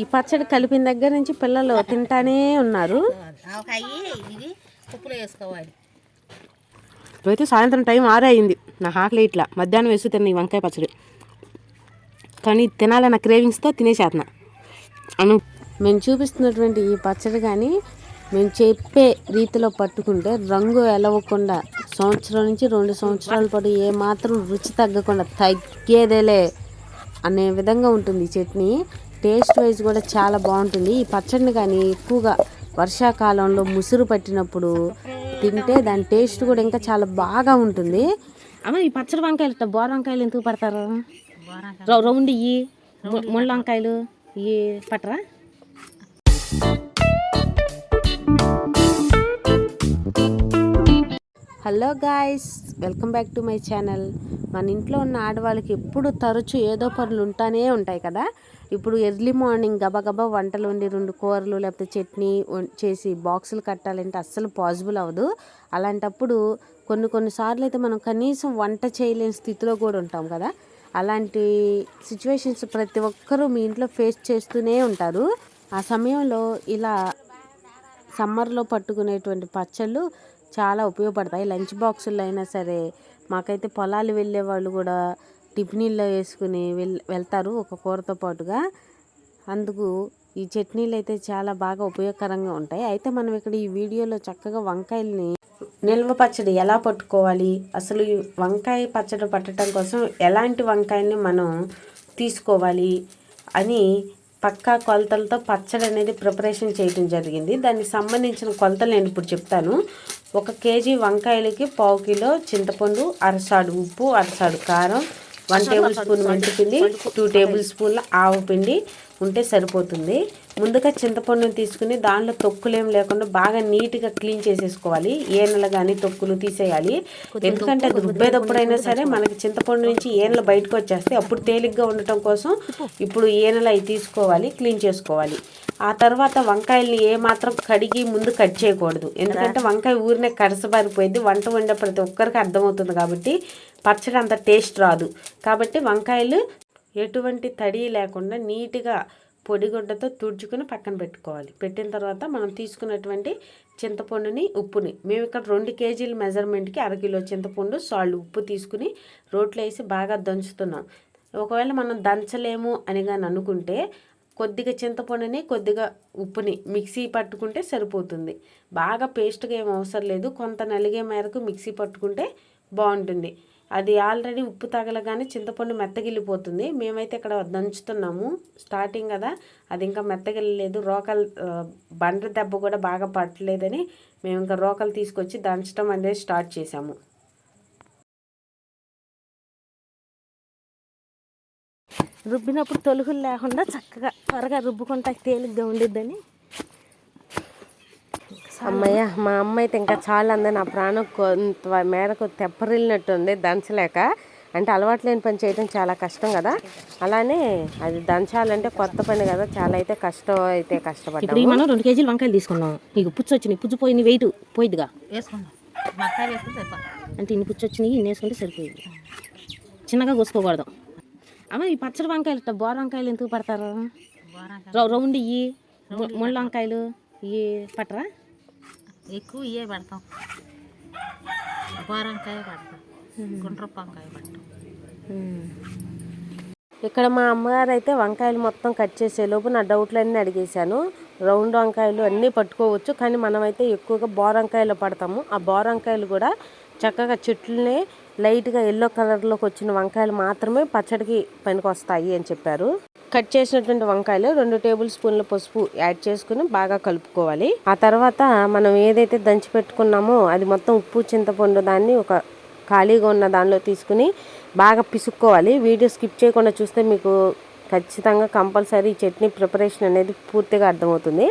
ఈ పచ్చడి కలిపిన దగ్గర నుంచి పిల్లలు తింటానే ఉన్నారు. ఆవకాయ ఇప్పుడైతే సాయంత్రం టైం ఆరే అయింది. నా ఆకలి ఇట్లా మధ్యాహ్నం వేసి తిన్న ఈ వంకాయ పచ్చడి. కానీ తినాలన్న క్రేవింగ్స్తో తినేసేస్తున్నా అను మేము చూపిస్తున్నటువంటి ఈ పచ్చడి కానీ మేము చెప్పే రీతిలో పట్టుకుంటే రంగు ఎలవకుండా సంవత్సరం నుంచి రెండు సంవత్సరాల పాటు ఏ మాత్రం రుచి తగ్గకుండా తగ్గేదేలే. అనే విధంగా ఉంటుంది చట్నీ. టేస్ట్ వైజ్ కూడా చాలా బాగుంటుంది. ఈ పచ్చడిని కానీ ఎక్కువగా వర్షాకాలంలో ముసురు పట్టినప్పుడు తింటే దాని టేస్ట్ కూడా ఇంకా చాలా బాగా ఉంటుంది. అమ్మ ఈ పచ్చడి వంకాయలు ఇట్లా బోర వంకాయలు ఎందుకు పడతారు? రౌ- రౌండ్ ఇయ్యి ముళ్ళ వంకాయలు ఇవి పట్టరా? Hello guys welcome back to my channel. మన ఇంట్లో ఉన్న ఆడవాళ్ళకి ఎప్పుడు తరచూ ఏదో పనులు ఉంటానే ఉంటాయి కదా? ఇప్పుడు ఎర్లీ మార్నింగ్ గబగబా వంటలు వండి రెండు కూరలు లేకపోతే చట్నీ వం- చేసి బాక్సులు కట్టాలంటే అస్సలు పాసిబుల్ అవ్వదు. అలాంటప్పుడు కొన్ని కొన్నిసార్లు అయితే మనం కనీసం వంట చేయలేని స్థితిలో కూడా ఉంటాం కదా? అలాంటి సిచ్యువేషన్స్ ప్రతి ఒక్కరూ మీ ఇంట్లో ఫేస్ చేస్తూనే ఉంటారు. ఆ సమయంలో ఇలా సమ్మర్లో పట్టుకునేటువంటి పచ్చళ్ళు చాలా ఉపయోగపడతాయి. లంచ్ బాక్సుల్లో అయినా సరే మాకైతే పొలాలు వెళ్ళే వాళ్ళు కూడా టిఫినీల్లో వేసుకుని వెల్ వెళ్తారు ఒక కూరతో పాటుగా. అందుకు ఈ చట్నీలు అయితే చాలా బాగా ఉపయోగకరంగా ఉంటాయి. అయితే మనం ఇక్కడ ఈ వీడియోలో చక్కగా వంకాయల్ని నిల్వ పచ్చడి ఎలా పట్టుకోవాలి అసలు ఈ వంకాయ పచ్చడి పట్టడం కోసం ఎలాంటి వంకాయల్ని మనం తీసుకోవాలి అని పక్కా కొలతలతో పచ్చడి అనేది ప్రిపరేషన్ చేయడం జరిగింది. దానికి సంబంధించిన కొలతలు నేను ఇప్పుడు చెప్తాను. ఒక కేజీ వంకాయలకి పావు కిలో చింతపండు అరసాడు ఉప్పు అరసాడు కారం వన్ టేబుల్ స్పూన్ మెంతిపిండి టూ టేబుల్ స్పూన్ల ఆవు పిండి ఉంటే సరిపోతుంది. ముందుగా చింతపండుని తీసుకుని దానిలో తొక్కులేం లేకుండా బాగా నీట్గా క్లీన్ చేసేసుకోవాలి. ఏనలు కానీ తొక్కులు తీసేయాలి. ఎందుకంటే అది రుబ్బేటప్పుడైనా సరే మనకి చింతపండు నుంచి ఏనలు బయటకు వచ్చేస్తే అప్పుడు తేలిగ్గా ఉండటం కోసం ఇప్పుడు ఏనలు అవి తీసుకోవాలి క్లీన్ చేసుకోవాలి. ఆ తర్వాత వంకాయల్ని ఏ మాత్రం కడిగి ముందు కట్ చేయకూడదు. ఎందుకంటే వంకాయ ఊరినే కరసబారిపోయింది వంట వండే ప్రతి ఒక్కరికి అర్థమవుతుంది కాబట్టి పచ్చడి అంత టేస్ట్ రాదు. కాబట్టి వంకాయలు ఎటువంటి తడి లేకుండా నీట్గా పొడిగుడ్డతో తుడుచుకుని పక్కన పెట్టుకోవాలి. పెట్టిన తర్వాత మనం తీసుకున్నటువంటి చింతపండుని ఉప్పుని. మేము ఇక్కడ రెండు కేజీల మెజర్మెంట్కి అరకిలో చింతపండు సాల్ట్ ఉప్పు తీసుకుని రోట్లో వేసి బాగా దంచుతున్నాం. ఒకవేళ మనం దంచలేము అని కానీ అనుకుంటే కొద్దిగా చింతపండుని కొద్దిగా ఉప్పుని మిక్సీ పట్టుకుంటే సరిపోతుంది. బాగా పేస్ట్గా ఏం అవసరం లేదు. కొంత నలిగే మేరకు మిక్సీ పట్టుకుంటే బాగుంటుంది. అది ఆల్రెడీ ఉప్పు తగలగానే చింతపండు మెత్తగిల్లిపోతుంది. మేమైతే ఇక్కడ దంచుతున్నాము. స్టార్టింగ్ కదా అది ఇంకా మెత్తగిల్లలేదు. రోకలు బండ బండ్ర దెబ్బ కూడా బాగా పట్టలేదని మేము ఇంకా రోకలు తీసుకొచ్చి దంచడం అనేది స్టార్ట్ చేసాము రుబ్బినప్పుడు తొలుగులు లేకుండా చక్కగా త్వరగా రుబ్బుకుంటా తేలిగ్గా ఉండిద్దని. అమ్మయ్య మా అమ్మ అయితే ఇంకా చాలా అంది నా ప్రాణం కొంత మేరకు తెప్పరిల్లినట్టుంది దంచలేక. అంటే అలవాటు లేని పని చేయడం చాలా కష్టం కదా. అలానే అది దంచాలంటే కొత్త పని కదా చాలా అయితే కష్టం అయితే కష్టపడ్డాము. మనం రెండు కేజీలు వంకాయలు తీసుకున్నాం. నీకు పుచ్చు వచ్చినాయి పుచ్చు పోయిన వెయిట్ పోయిద్దిగా. అంటే ఇన్ని పుచ్చు వచ్చినాయి ఇన్ని వేసుకుంటే సరిపోయింది. చిన్నగా కోసుకోకూడదు. అమ్మ ఈ పచ్చడి వంకాయలు ఇట్లా బోర వంకాయలు ఎందుకు పడతారు? రౌండ్ ఇవి ముళ్ళ వంకాయలు ఇవి పట్టరా? ఎక్కువ ఇవే పెడతాం. బోరంకాయ పెడతాం. గుండ్రపు వంకాయ పెడతాం. ఇక్కడ మా అమ్మగారు అయితే వంకాయలు మొత్తం కట్ చేసేలోపు నా డౌట్లన్నీ అడిగేశాను. రౌండ్ వంకాయలు అన్నీ పట్టుకోవచ్చు కానీ మనమైతే ఎక్కువగా బోర వంకాయలు పడతాము. ఆ బోర వంకాయలు కూడా చక్కగా చెట్లనే లైట్గా ఎల్లో కలర్లోకి వచ్చిన వంకాయలు మాత్రమే పచ్చడికి పనికి వస్తాయి అని చెప్పారు. కట్ చేసినటువంటి వంకాయలు రెండు టేబుల్ స్పూన్ల పసుపు యాడ్ చేసుకుని బాగా కలుపుకోవాలి. ఆ తర్వాత మనం ఏదైతే దంచి పెట్టుకున్నామో అది మొత్తం ఉప్పు చింతపండు దాన్ని ఒక ఖాళీగా ఉన్న దానిలో తీసుకుని బాగా పిసుక్కోవాలి. వీడియో స్కిప్ చేయకుండా చూస్తే మీకు ఖచ్చితంగా కంపల్సరీ చట్నీ ప్రిపరేషన్ అనేది పూర్తిగా అర్థమవుతుంది.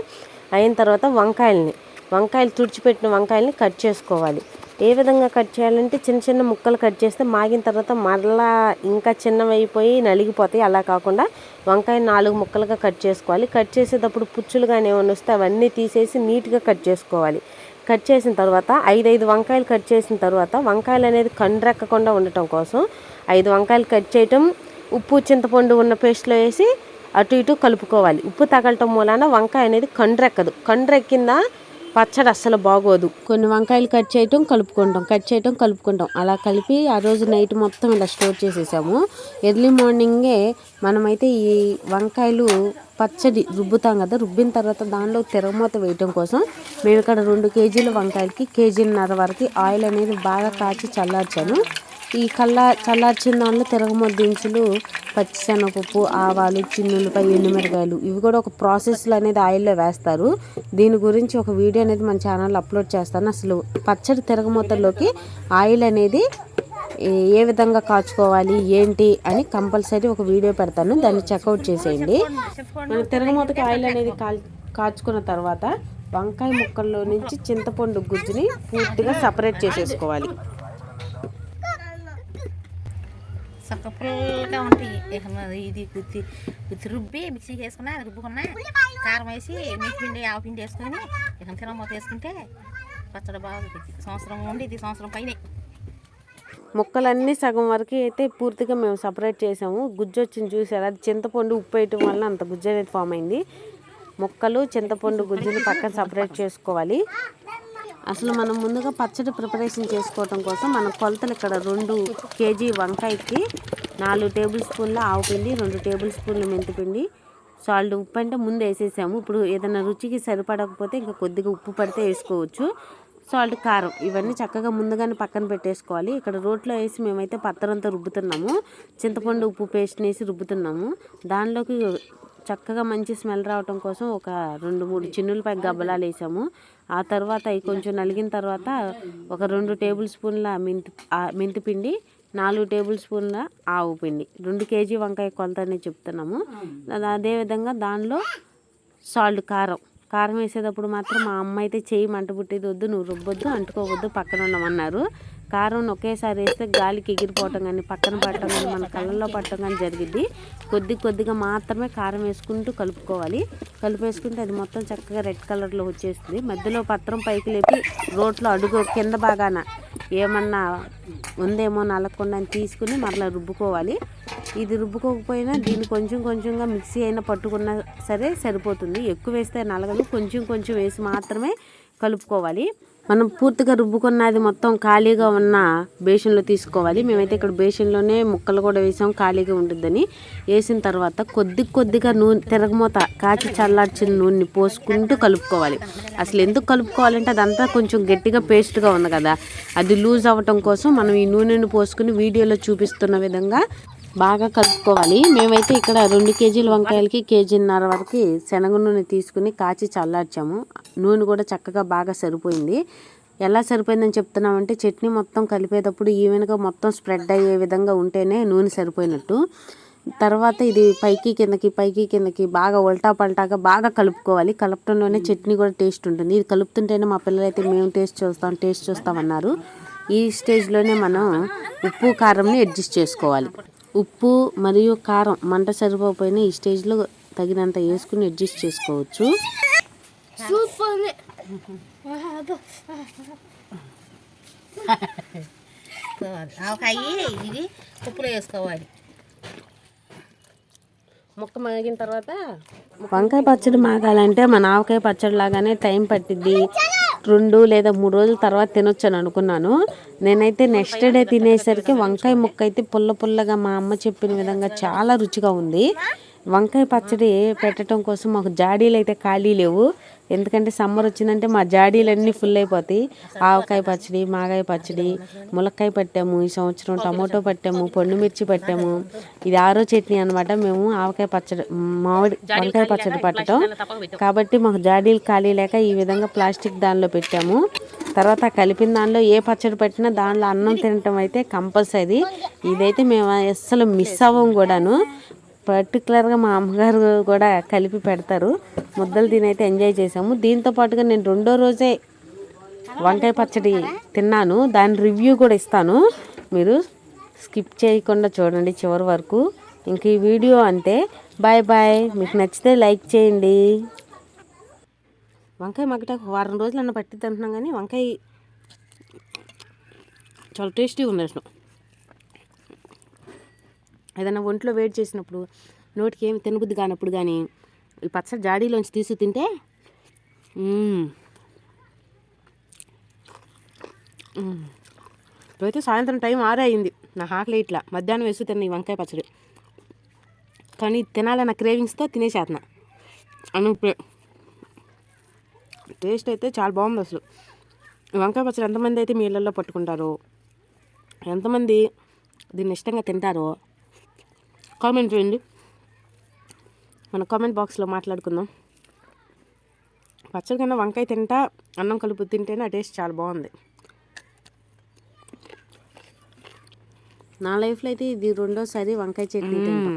అయిన తర్వాత వంకాయల్ని వంకాయలు తుడిచిపెట్టిన వంకాయల్ని కట్ చేసుకోవాలి. ఏ విధంగా కట్ చేయాలంటే చిన్న చిన్న ముక్కలు కట్ చేస్తే మాగిన తర్వాత మరలా ఇంకా చిన్నవైపోయి నలిగిపోతాయి. అలా కాకుండా వంకాయ నాలుగు ముక్కలుగా కట్ చేసుకోవాలి. కట్ చేసేటప్పుడు పుచ్చులు కానీ ఏమైనా వస్తే అవన్నీ తీసేసి నీట్గా కట్ చేసుకోవాలి. కట్ చేసిన తర్వాత ఐదు ఐదు వంకాయలు కట్ చేసిన తర్వాత వంకాయలు అనేది కండ్రెక్కకుండా ఉండటం కోసం ఐదు వంకాయలు కట్ చేయటం ఉప్పు చింతపండు ఉన్న పేస్ట్లో వేసి అటు ఇటు కలుపుకోవాలి. ఉప్పు తగలటం మూలాన వంకాయ అనేది కండ్రెక్కదు. కండ్రెక్కిందా పచ్చడి అస్సలు బాగోదు. కొన్ని వంకాయలు కట్ చేయటం కలుపుకుంటాం. కట్ చేయటం కలుపుకుంటాం. అలా కలిపి ఆ రోజు నైట్ మొత్తం ఇలా స్టోర్ చేసేసాము. ఎర్లీ మార్నింగే మనమైతే ఈ వంకాయలు పచ్చడి రుబ్బుతాం కదా రుబ్బిన తర్వాత దానిలో తిరగమూత వేయటం కోసం మేము ఇక్కడ రెండు కేజీల వంకాయలకి కేజీన్నర వరకు ఆయిల్ అనేది బాగా కాచి చల్లార్చాను. ఈ కల్లా చల్లార్చిన దానిలో తిరగమూత దినుసులు పచ్చిశనగపప్పు ఆవాలు చిన్నులపై ఎండుమిరకాయలు ఇవి కూడా ఒక ప్రాసెస్లో అనేది ఆయిల్లో వేస్తారు. దీని గురించి ఒక వీడియో అనేది మన ఛానల్లో అప్లోడ్ చేస్తాను. అసలు పచ్చడి తిరగమూతల్లోకి ఆయిల్ అనేది ఏ- విధంగా కాచుకోవాలి ఏంటి అని కంపల్సరీ ఒక వీడియో పెడతాను. దాన్ని చెక్అవుట్ చేసేయండి. మన తిరగమూతకి ఆయిల్ అనేది కాచుకున్న తర్వాత వంకాయ ముక్కల్లో నుంచి చింతపండు గుజ్జుని పూర్తిగా సపరేట్ చేసేసుకోవాలి. సొక్కపుల్గా ఉంటాయి. ఇక ఇది గుత్తి గుత్తి రుబ్బి మిక్సీకి వేసుకున్నా రుబ్బుకున్నా కారం వేసి నీటి పిండి ఆవు పిండి వేసుకొని ఇక తినమూత వేసుకుంటే పచ్చడి బాగుంటుంది సంవత్సరం ఉండి ఇది సంవత్సరం పైనే. ముక్కలన్నీ సగం వరకు అయితే పూర్తిగా మేము సపరేట్ చేసాము. గుజ్జు వచ్చింది చూసారు? అది చింతపండు ఉప్పు వేయటం వల్ల అంత గుజ్జు అనేది ఫామ్ అయింది. ముక్కలు చింతపండు గుజ్జుని పక్కన సపరేట్ చేసుకోవాలి. అసలు మనం ముందుగా పచ్చడి ప్రిపరేషన్ చేసుకోవటం కోసం మన కొలతలు ఇక్కడ రెండు కేజీ వంకాయకి నాలుగు టేబుల్ స్పూన్ల ఆవు పిండి రెండు టేబుల్ స్పూన్ల మెంతిపిండి సాల్ట్ ఉప్పు అంటే ముందు వేసేసాము. ఇప్పుడు ఏదైనా రుచికి సరిపడకపోతే ఇంకా కొద్దిగా ఉప్పు పడితే వేసుకోవచ్చు. సాల్ట్ కారం ఇవన్నీ చక్కగా ముందుగానే పక్కన పెట్టేసుకోవాలి. ఇక్కడ రోట్లో వేసి మేమైతే పత్తరంతో రుబ్బుతున్నాము. చింతపండు ఉప్పు పేస్ట్ వేసి రుబ్బుతున్నాము. దానిలోకి చక్కగా మంచి స్మెల్ రావటం కోసం ఒక రెండు మూడు చిన్నులపై గబ్బలాలు వేసాము. ఆ తర్వాత అవి కొంచెం నలిగిన తర్వాత ఒక రెండు టేబుల్ స్పూన్ల మెంతి మెంతి పిండి నాలుగు టేబుల్ స్పూన్ల ఆవు పిండి రెండు కేజీ వంకాయ కొలతనే చెప్తున్నాము. అదేవిధంగా దానిలో సాల్ట్ కారం. కారం వేసేటప్పుడు మాత్రం మా అమ్మ అయితే చేయి మంట పుట్టేది వద్దు నువ్వు రుబ్బొద్దు అంటుకోవద్దు పక్కన ఉండమన్నారు. కారం ఒకేసారి వేస్తే గాలికి ఎగిరిపోవటం కానీ పక్కన పట్టడం కానీ మన కళ్ళల్లో పట్టడం కానీ జరిగిద్ది. కొద్ది కొద్దిగా మాత్రమే కారం వేసుకుంటూ కలుపుకోవాలి. కలిపేసుకుంటే అది మొత్తం చక్కగా రెడ్ కలర్లో వచ్చేస్తుంది. మధ్యలో పత్రం పైకి లేపి రోట్లో అడుగు కింద బాగాన ఏమన్నా ఉందేమో నలగకుండా అని తీసుకుని మరలా రుబ్బుకోవాలి. ఇది రుబ్బుకోకపోయినా దీన్ని కొంచెం కొంచెంగా మిక్సీ అయినా పట్టుకున్నా సరే సరిపోతుంది. ఎక్కువ వేస్తే నలగదు. కొంచెం కొంచెం వేసి మాత్రమే కలుపుకోవాలి. మనం పూర్తిగా రుబ్బుకున్నది మొత్తం ఖాళీగా ఉన్న బేషన్లో తీసుకోవాలి. మేమైతే ఇక్కడ బేషన్లోనే ముక్కలు కూడా వేసాం ఖాళీగా ఉంటుందని వేసిన తర్వాత కొద్ది కొద్దిగా నూనె తిరగమూత కాచి చల్లార్చిన నూనెని పోసుకుంటూ కలుపుకోవాలి. అసలు ఎందుకు కలుపుకోవాలంటే అదంతా కొంచెం గట్టిగా పేస్ట్గా ఉంది కదా. అది లూజ్ అవ్వటం కోసం మనం ఈ నూనెను పోసుకుని వీడియోలో చూపిస్తున్న విధంగా బాగా కలుపుకోవాలి. మేమైతే ఇక్కడ రెండు కేజీల వంకాయలకి కేజీన్నర వరకు శనగ నూనె తీసుకుని కాచి చల్లార్చాము. నూనె కూడా చక్కగా బాగా సరిపోయింది. ఎలా సరిపోయిందని చెప్తున్నామంటే చట్నీ మొత్తం కలిపేటప్పుడు ఈవెన్గా మొత్తం స్ప్రెడ్ అయ్యే విధంగా ఉంటేనే నూనె సరిపోయినట్టు. తర్వాత ఇది పైకి కిందకి పైకి కిందకి బాగా ఉల్టా పల్టాగా బాగా కలుపుకోవాలి. కలపటంలోనే చట్నీ కూడా టేస్ట్ ఉంటుంది. ఇది కలుపుతుంటేనే మా పిల్లలు అయితే మేము టేస్ట్ చూస్తాం టేస్ట్ చూస్తామన్నారు. ఈ స్టేజ్లోనే మనం ఉప్పు కారంని అడ్జస్ట్ చేసుకోవాలి. ఉప్పు మరియు కారం మంట సరిపోకపోయినా ఈ స్టేజ్లో తగినంత వేసుకుని అడ్జస్ట్ చేసుకోవచ్చు. ఆవకాయ ఇది ఉప్పులో వేసుకోవాలి. ముక్క మగిన తర్వాత వంకాయ పచ్చడి మాగాలంటే మన ఆవకాయ పచ్చడి లాగానే టైం పట్టిద్ది. రెండు లేదా మూడు రోజుల తర్వాత తినొచ్చు అని అనుకున్నాను. నేనైతే నెక్స్ట్ డే తినేసరికి వంకాయ ముక్క అయితే పుల్ల పుల్లగా మా అమ్మ చెప్పిన విధంగా చాలా రుచిగా ఉంది. వంకాయ పచ్చడి పెట్టడం కోసం మాకు జాడీలు అయితే ఖాళీ లేవు. ఎందుకంటే సమ్మర్ వచ్చిందంటే మా జాడీలన్నీ ఫుల్ అయిపోతాయి. ఆవకాయ పచ్చడి మాగాయ పచ్చడి ములక్కాయ పట్టాము ఈ సంవత్సరం టమోటో పట్టాము పండు మిర్చి పట్టాము. ఇది ఆరో చట్నీ అనమాట మేము ఆవకాయ పచ్చడి మామిడి వంకాయ పచ్చడి పట్టడం. కాబట్టి మాకు జాడీలు ఖాళీ లేక ఈ విధంగా ప్లాస్టిక్ దానిలో పెట్టాము. తర్వాత కలిపిన దానిలో ఏ పచ్చడి పెట్టినా దానిలో అన్నం తినటం అయితే కంపల్సరీ. ఇదైతే మేము అస్సలు మిస్ అవ్వం కూడాను. పర్టికులర్గా మా అమ్మగారు కూడా కలిపి పెడతారు. ముద్దలు తినైతే ఎంజాయ్ చేసాము దీంతో పాటుగా నేను రెండో రోజే వంకాయ పచ్చడి తిన్నాను. దాని రివ్యూ కూడా ఇస్తాను. మీరు స్కిప్ చేయకుండా చూడండి చివరి వరకు. ఇంక ఈ వీడియో అంతే. Bye bye. మీకు నచ్చితే లైక్ చేయండి. వంకాయ మగ్గటాకు వారం రోజులు అన్న పట్టిద్ది అంటున్నాం కానీ వంకాయ చాలా టేస్టీగా ఉంది ఏదైనా ఒంట్లో వేడి చేసినప్పుడు నోటికి ఏమి తినబుద్ధి కానప్పుడు కానీ ఈ పచ్చడి జాడీలోంచి తీసి తింటే ఇప్పుడైతే సాయంత్రం టైం ఆరే అయింది. నా ఆకలి ఇట్లా. మధ్యాహ్నం వేసి తిన్న ఈ వంకాయ పచ్చడి. కానీ తినాలన్న క్రేవింగ్స్తో తినేసేస్తున్నా అని టేస్ట్ అయితే చాలా బాగుంది అసలు. ఈ వంకాయ పచ్చడి ఎంతమంది అయితే మీ ఇళ్ళల్లో పట్టుకుంటారో ఎంతమంది దీన్ని ఇష్టంగా తింటారో కామెంట్ చేయండి మన కామెంట్ బాక్స్లో మాట్లాడుకుందాం. పచ్చడి కన్నా వంకాయ తింటా అన్నం కలుపు తింటేనే ఆ టేస్ట్ చాలా బాగుంది. నా లైఫ్లో అయితే ఇది రెండోసారి వంకాయ చట్నీ తింటాం.